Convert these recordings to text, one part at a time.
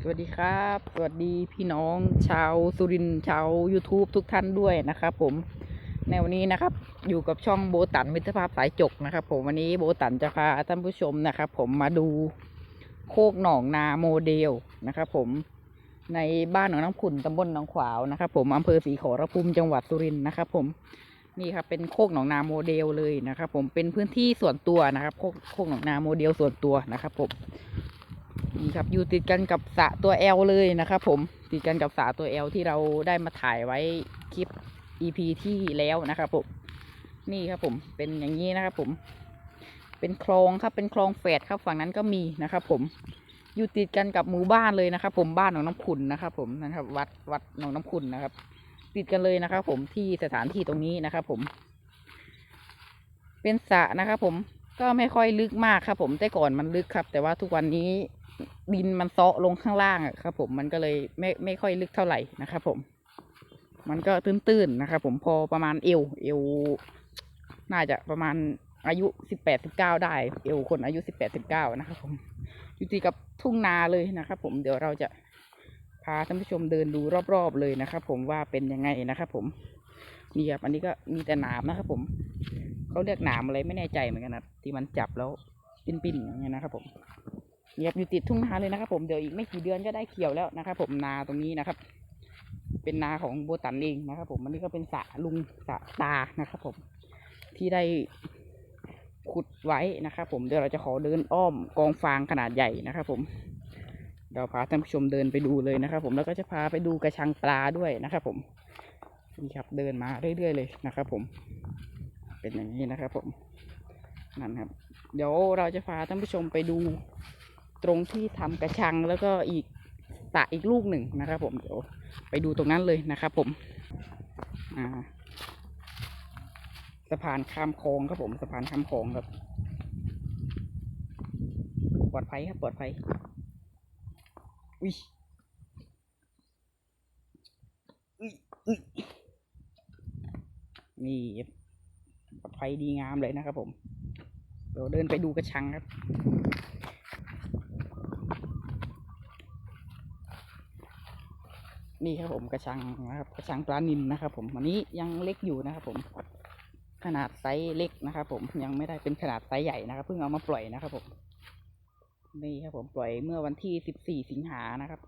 สวัสดีครับ สวัสดีพี่น้องชาวสุรินทร์ชาว YouTube ทุกท่านด้วยนะครับผมในวันนี้นะครับอยู่กับช่องโบตันมิตรภาพสายจกนะครับ ผมวันนี้โบตันจะพาท่านผู้ชมนะครับ ผมมาดูโคกหนองนาโมเดลนะครับผมในบ้านหนองน้ำขุ่นตำบลหนองขวาวนะครับ ผมอำเภอศรีขอรภูมิจังหวัดสุรินทร์นะครับ ผมนี่ครับเป็นโคกหนองนาโมเดลเลยนะครับ ผมเป็นพื้นที่ส่วนตัวนะครับโคกโคกหนองนาโมเดลส่วนตัวนะครับผม นี่ครับ อยู่ติดกันกับสะตัว L เลยนะครับผมติดกันกับสะตัว L ที่เราได้มาถ่ายไว้คลิป EP ที่แล้วนะครับผมนี่ครับผมเป็นอย่างนี้นะครับผม เป็นคลองครับเป็นคลองแฝดครับฝั่งนั้นก็มีนะครับผมอยู่ติดกันกับหมู่บ้านเลยนะครับ ผมบ้านหนองน้ำขุนนะครับ ผมนะครับ วัดวัดหนองน้ำขุนนะครับ ติดกันเลยนะครับ ผมที่สถานที่ตรงนี้นะครับ ผม เป็นสระนะครับผม ก็ไม่ค่อยลึกมากครับผมแต่ก่อนมันลึกครับ แต่ว่าทุกวันนี้ดินมันเซาะลงข้างล่างครับ ผมมันก็เลยไม่ไม่ค่อยลึกเท่าไหร่นะครับผม มันก็ตื้นๆนะครับผมพอประมาณเอวเอวน่าจะประมาณอายุสิบแปดสิบเก้าได้ เอวคนอายุสิบแปดสิบเก้านะครับผมอยู่ติดกับทุ่งนาเลยนะครับผมเดี๋ยวเราจะพาท่านผู้ชมเดินดูรอบๆเลยนะครับผมว่าเป็นยังไงนะครับผมนี่ครับอันนี้ก็มีแต่หนามนะครับผม เขาเรียกหนามอะไรไม่แน่ใจเหมือนกันนะที่มันจับแล้วปิ้นๆอย่างเงี้ยนะครับผมเหยียบอยู่ติดทุ่งนาเลยนะครับ ผมเดี๋ยวอีกไม่กี่เดือนก็ได้เกี่ยวแล้วนะครับผมนาตรงนี้นะครับ เป็นนาของโบตันเองนะครับ ผมอันนี้ก็เป็นสระลุงสระตานะครับ ผมที่ได้ขุดไว้นะครับผมเดี๋ยวเราจะขอเดินอ้อมกองฟางขนาดใหญ่นะครับผมเราพาท่านผู้ชมเดินไปดูเลยนะครับ ผมแล้วก็จะพาไปดูกระชังปลาด้วยนะครับ ผมนี่ครับเดินมาเรื่อยๆเลยนะครับ ผม เป็นอย่างนี้นะครับผมนั่นครับ เดี๋ยวเราจะพาท่านผู้ชมไปดูตรงที่ทำกระชังแล้วก็อีกสระอีกลูกหนึ่งนะครับ ผมเดี๋ยวไปดูตรงนั้นเลยนะครับ ผมอ่าสะพานข้ามคลองครับผมสะพานข้ามคลองครับปลอดภัยครับปลอดภัยอุ้ยอุ๊ยอุ๊ยนี่ ปลอดภัยดีงามเลยนะครับผมเดี๋ยวเดินไปดูกระชังครับนี่ครับผมกระชังนะครับกระชังปลานินนะครับ ผมอันนี้ยังเล็กอยู่นะครับ ผมขนาดไซส์เล็กนะครับผมยังไม่ได้เป็นขนาดไซส์ใหญ่นะครับเพิ่งเอามาปล่อยนะครับผมนี่ครับผมปล่อยเมื่อวันที่สิบสี่สิงหานะครับ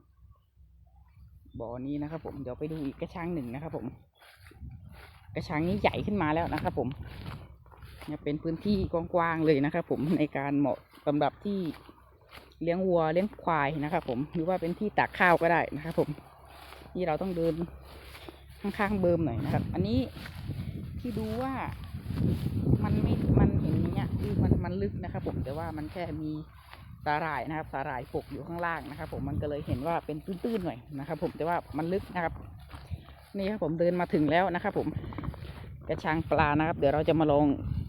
บ่อนี้นะครับ ผมเดี๋ยวไปดูอีกกระชังหนึ่งนะครับ ผม กระชังนี้ใหญ่ขึ้นมาแล้วนะครับผมเนี่ยเป็นพื้นที่กว้างๆเลยนะครับผมในการเหมาะสำหรับที่เลี้ยงวัวเลี้ยงควายนะครับผมหรือว่าเป็นที่ตากข้าวก็ได้นะครับผมนี่เราต้องเดินข้างๆเบิมหน่อยนะครับ อันนี้ที่ดูว่ามันไม่มันเห็นอย่างเนี้ยคือมันมันลึกนะครับผมแต่ว่ามันแค่มีสาหร่ายนะครับสาหร่ายปกอยู่ข้างล่างนะครับ ผมมันก็เลยเห็นว่าเป็นตื้นๆหน่อยนะครับ ผมแต่ว่ามันลึกนะครับ นี่ครับผมเดินมาถึงแล้วนะครับผม กระชังปลานะครับ เดี๋ยวเราจะมาลอง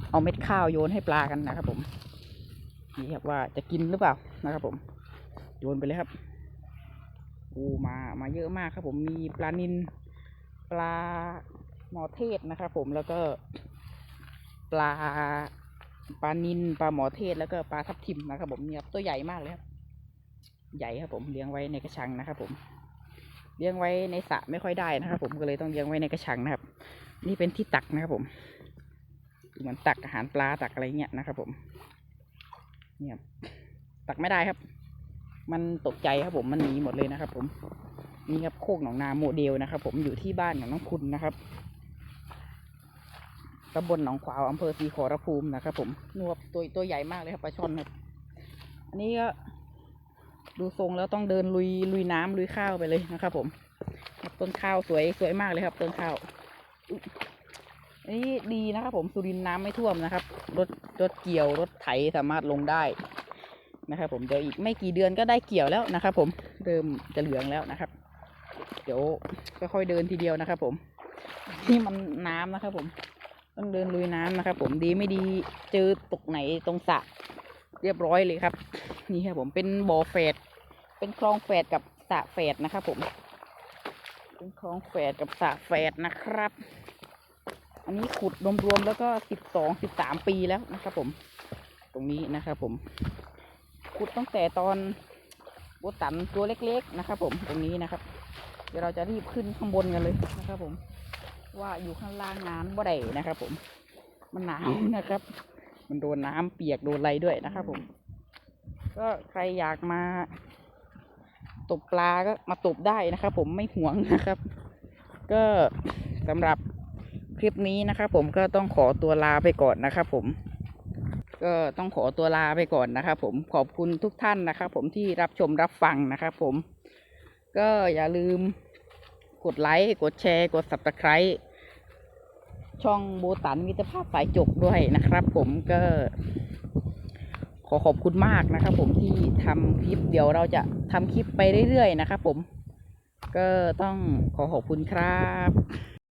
เอาเม็ดข้าวโยนให้ปลากันนะครับ ผมนี่ครับว่าจะกินหรือเปล่านะครับ ผม โยนไปเลยครับโอ้มามาเยอะมากครับ ผมมีปลานินปลาหมอเทศนะครับ ผมแล้วก็ปลาปลานินปลาหมอเทศแล้วก็ปลาทับทิมนะครับ ผมเนี่ยตัวใหญ่มากเลยครับ ใหญ่ครับผมเลี้ยงไว้ในกระชังนะครับ ผม เลี้ยงไว้ในสระไม่ค่อยได้นะครับ ผมก็เลยต้องเลี้ยงไว้ในกระชังนะครับ นี่เป็นที่ตักนะครับ ผมเหมือนตักอาหารปลาตักอะไรเงี้ยนะครับ ผมเนี่ยครับตักไม่ได้ครับ มันตกใจครับผมมันหนีหมดเลยนะครับ ผมนี่ครับโคกหนองนาโมเดลนะครับ ผมอยู่ที่บ้านของน้องคุณนะครับตำบลหนองขวาวอำเภอศรีขอรภูมินะครับ ผมนวบตัวตัวใหญ่มากเลยครับปลาช่อนครับ อันนี้ก็ ดูทรงแล้วต้องเดินลุยลุยน้ำลุยข้าวไปเลยนะครับ ผมต้นข้าวสวยสวยมากเลยครับ ต้นข้าวอันนี้ดีนะครับ ผมสุรินน้ำไม่ท่วมนะครับรถรถเกี่ยวรถไถสามารถลงได้นะครับ ผมเดี๋ยวอีกไม่กี่เดือนก็ได้เกี่ยวแล้วนะครับ ผมเริ่มจะเหลืองแล้วนะครับ เดี๋ยวค่อยๆเดินทีเดียวนะครับ ผมนี่มันน้ำนะครับ ผมต้องเดินลุยน้ำนะครับ ผมดีไม่ดีเจอตกไหนตรงสระเรียบร้อยเลยครับ นี่ครับผมเป็นบ่อแฝด เป็นคลองแฝดกับสระแฝดนะครับผม เป็นคลองแฝดกับสระแฝดนะครับ อันนี้ขุดรวมๆแล้วก็สิบสองสิบสามปีแล้วนะครับผม ตรงนี้นะครับผม ขุดตั้งแต่ตอนโบตันตัวเล็ก ๆนะครับผมตรงนี้นะครับ เดี๋ยวเราจะรีบขึ้นข้างบนกันเลยนะครับผม ว่าอยู่ข้างล่างน้ำบ่ได้นะครับผม มันหนาวนะครับ มันโดนน้ำเปียกโดนอะไรด้วยนะครับผม ก็ใครอยากมา ตกปลาก็มาตกได้นะครับ ผมไม่ห่วงนะครับ ก็สำหรับคลิปนี้นะครับผมก็ต้องขอตัวลาไปก่อนนะครับผม ก็ต้องขอตัวลาไปก่อนนะครับผมขอบคุณทุกท่านนะครับผมที่รับชมรับฟังนะครับผม ก็อย่าลืมกดไลค์กดแชร์ กด subscribe ช่องโบตันมิตรภาพสายจกด้วยนะครับผมก็ ขอขอบคุณมากนะครับ ผมที่ทำคลิปเดี๋ยวเราจะทำคลิปไปเรื่อยๆนะครับผมก็ต้องขอขอบคุณครับ